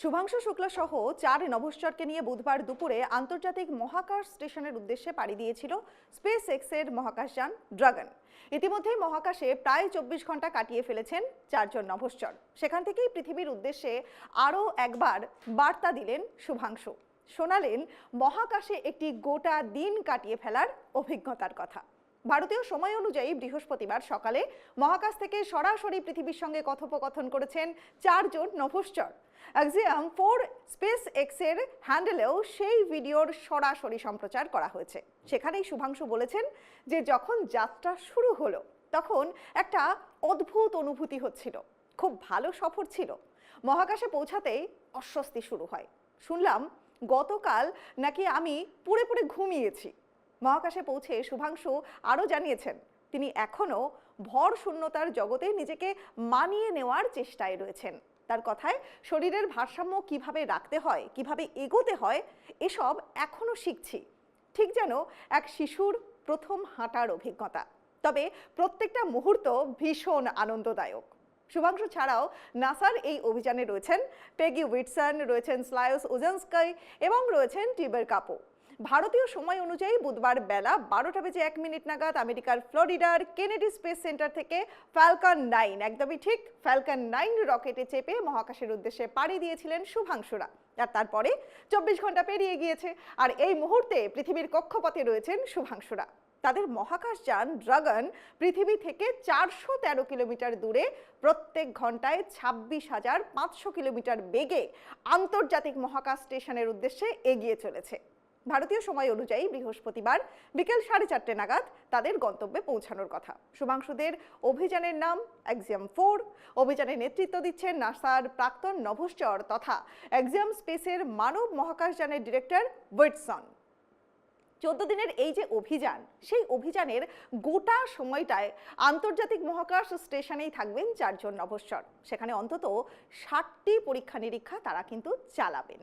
শুভাংশু শুক্লা সহ চার নভশ্চরকে নিয়ে বুধবার দুপুরে আন্তর্জাতিক মহাকাশ স্টেশনের উদ্দেশ্যে পাড়ি দিয়েছিল স্পেস এক্সের মহাকাশযান ড্রাগন। ইতিমধ্যে মহাকাশে প্রায় চব্বিশ ঘণ্টা কাটিয়ে ফেলেছেন চারজন নভশ্চর। সেখান থেকেই পৃথিবীর উদ্দেশ্যে আরও একবার বার্তা দিলেন শুভাংশু। শোনালেন, মহাকাশে একটি গোটা দিন কাটিয়ে ফেলার অভিজ্ঞতার কথা। ভারতীয় সময় অনুযায়ী বৃহস্পতিবার সকালে মহাকাশ থেকে সরাসরি পৃথিবীর সঙ্গে কথোপকথন করেছেন চারজন নভশ্চর। অ্যাক্সিয়াম ফোর স্পেস এক্সের হ্যান্ডেলেও সেই ভিডিওর সরাসরি সম্প্রচার করা হয়েছে। সেখানেই শুভাংশু বলেছেন যে যখন যাত্রা শুরু হলো, তখন একটা অদ্ভুত অনুভূতি হচ্ছিল। খুব ভালো সফর ছিল। মহাকাশে পৌঁছাতেই অস্বস্তি শুরু হয়। শুনলাম, গতকাল নাকি আমি পুড়ে পুড়ে ঘুমিয়েছি। মহাকাশে পৌঁছে শুভাংশু আরও জানিয়েছেন, তিনি এখনও ভর শূন্যতার জগতে নিজেকে মানিয়ে নেওয়ার চেষ্টায় রয়েছেন। তার কথায়, শরীরের ভারসাম্য কীভাবে রাখতে হয়, কীভাবে এগোতে হয়, এসব এখনও শিখছি। ঠিক যেন এক শিশুর প্রথম হাঁটার অভিজ্ঞতা। তবে প্রত্যেকটা মুহূর্ত ভীষণ আনন্দদায়ক। শুভাংশু ছাড়াও নাসার এই অভিযানে রয়েছেন, পেগি উইটসন, রয়েছেন স্লায়স ওজেন্সকাই এবং রয়েছেন টিবের কাপো। ভারতীয় সময় অনুযায়ী বুধবার বেলা বারোটা বেজে এক মিনিট নাগাদ আমেরিকার ফ্লোরিডার কেনেডি স্পেস সেন্টার থেকে ফ্যালকন নাইন, একদমই ঠিক, ফ্যালকন নাইন রকেটে চেপে মহাকাশের উদ্দেশ্যে পাড়ি দিয়েছিলেন শুভাংশুরা। আর তারপরে চব্বিশ ঘণ্টা পেরিয়ে গিয়েছে, আর এই মুহূর্তে পৃথিবীর কক্ষপথে রয়েছেন শুভাংশুরা। তাদের মহাকাশযান ড্রাগন পৃথিবী থেকে চারশো তেরো কিলোমিটার দূরে প্রত্যেক ঘন্টায় ছাব্বিশ হাজার পাঁচশো কিলোমিটার বেগে আন্তর্জাতিক মহাকাশ স্টেশনের উদ্দেশ্যে এগিয়ে চলেছে। ভারতীয় সময় অনুযায়ী বৃহস্পতিবার বিকেল সাড়ে চারটে নাগাদ তাদের গন্তব্যে পৌঁছানোর কথা। শুভাংশুদের অভিযানের নাম এক্সিয়াম ফোর অভিযানে নেতৃত্ব দিচ্ছেন নাসার প্রাক্তন নভশ্চর তথা এক্সিয়াম স্পেসের মানব মহাকাশযানের ডিরেক্টর ওয়েটসন চোদ্দ দিনের এই যে অভিযান, সেই অভিযানের গোটা সময়টায় আন্তর্জাতিক মহাকাশ স্টেশনেই থাকবেন চারজন নভশ্চর। সেখানে অন্তত ষাটটি পরীক্ষা নিরীক্ষা তারা কিন্তু চালাবেন।